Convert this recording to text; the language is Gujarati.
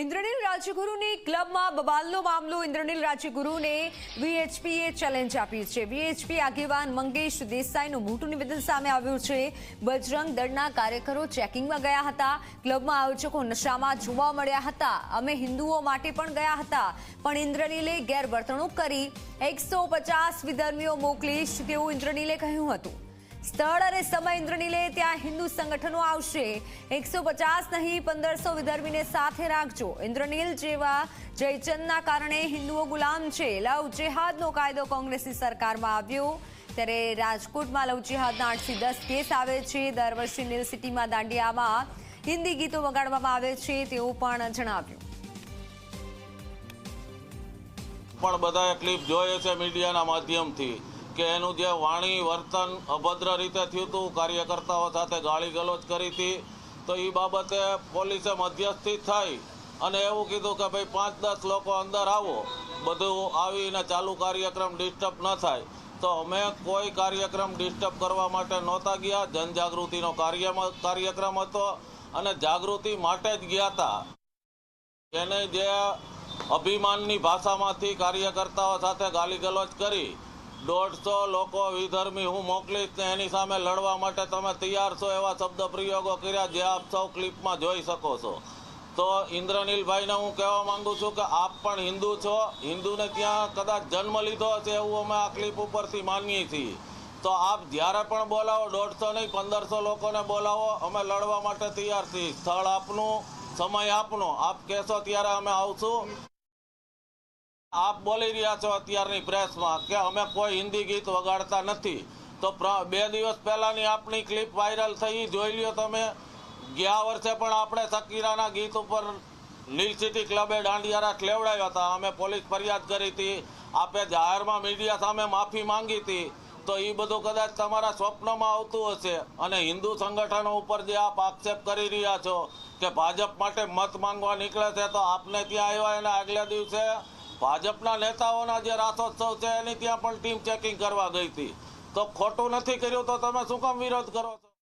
ઇન્દ્રનીલ રાજ્યગુરુની ક્લબમાં બબાલનો મામલો. ઇન્દ્રનીલ રાજ્યગુરુને વીએચપીએ ચેલેન્જ આપી છે. વીએચપી આગેવાન મંગેશ દેસાઈનું મોટું નિવેદન સામે આવ્યું છે. બજરંગ દળના કાર્યકરો ચેકિંગમાં ગયા હતા. ક્લબમાં આયોજકો નશામાં જોવા મળ્યા હતા. અમે હિન્દુઓ માટે પણ ગયા હતા. પણ ઇન્દ્રનીલે ગેરવર્તણૂક કરી. એકસો પચાસ વિધર્મીઓ મોકલીશ તેવું ઇન્દ્રનીલે કહ્યું હતું. સ્થળ અને સમય ઇન્દ્રનીલે ત્યાં હિન્દુ સંગઠનો આવશે. એકસો પચાસ નહીં, પંદરસો વિધર્મીને સાથે રાખજો. ઇન્દ્રનીલ જેવા જયચંદના કારણે હિન્દુઓ ગુલામ છે. લવ જેહાદનો કાયદો કોંગ્રેસની સરકારમાં આવ્યો. ત્યારે રાજકોટમાં લવ જેહાદના આઠથી દસ કેસ આવે છે. દર વર્ષે નીલ સિટીમાં દાંડિયામાં હિન્દી ગીતો વગાડવામાં આવે છે, તેવું પણ જણાવ્યું. પણ બધા ક્લિપ જોઈએ છે મીડિયાના માધ્યમથી. કે એનું જે વાણી, વર્તન અભદ્ર રીતે થયું હતું કાર્યકર્તાઓ સાથે ગાળી ગલોચ કરી હતી, તો એ બાબતે પોલીસે મધ્યસ્થી થઈ અને એવું કીધું કે ભાઈ પાંચ દસ લોકો અંદર આવો, બધું આવીને ચાલુ કાર્યક્રમ ડિસ્ટર્બ ન થાય. તો અમે કોઈ કાર્યક્રમ ડિસ્ટર્બ કરવા માટે નહોતા ગયા. જનજાગૃતિનો કાર્ય કાર્યક્રમ હતો અને જાગૃતિ માટે જ ગયા હતા એને જે અભિમાનની ભાષામાંથી કાર્યકર્તાઓ સાથે ગાલીગલોચ કરી દોઢસો લોકો વિધર્મી હું મોકલીશ ને એની સામે લડવા માટે તમે તૈયાર છો એવા શબ્દ પ્રયોગો કર્યા જે આપ સૌ ક્લિપમાં જોઈ શકો છો. તો ઇન્દ્રનીલભાઈને હું કહેવા માંગુ છું કે આપ પણ હિન્દુ છો. હિન્દુને ત્યાં કદાચ જન્મ લીધો હશે એવું અમે આ ક્લિપ ઉપરથી માનીએ છીએ. તો આપ જ્યારે પણ બોલાવો, દોઢસો નહીં, પંદરસો લોકોને બોલાવો, અમે લડવા માટે તૈયાર છીએ. સ્થળ આપનું, સમય આપનો. આપ કહેશો ત્યારે અમે આવશું. આપ બોલી રહ્યા છો અત્યારની પ્રેસમાં કે અમે કોઈ હિન્દી ગીત વગાડતા નથી. તો બે દિવસ પહેલાની આપની ક્લિપ વાયરલ થઈ, જોઈ લ્યો તમે. ગયા વર્ષે પણ આપણે સકીરાના ગીત ઉપર લીલ સિટી ક્લબે દાંડિયારા લેવડાવ્યા હતા. અમે પોલીસ ફરિયાદ કરી હતી. આપે જાહેરમાં મીડિયા સામે માફી માંગી હતી. તો એ બધું કદાચ તમારા સ્વપ્નમાં આવતું હશે. અને હિન્દુ સંગઠનો ઉપર જે આપ આક્ષેપ કરી રહ્યા છો કે ભાજપ માટે મત માંગવા નીકળે છે, તો આપને ત્યાં આવ્યા એના આગલા દિવસે ભાજપના નેતાઓના જે રાસોત્સવ છે, એની ત્યાં પણ ટીમ ચેકિંગ કરવા ગઈ હતી. તો ખોટું નથી કર્યું તો તમે શું કામ વિરોધ કરો છો?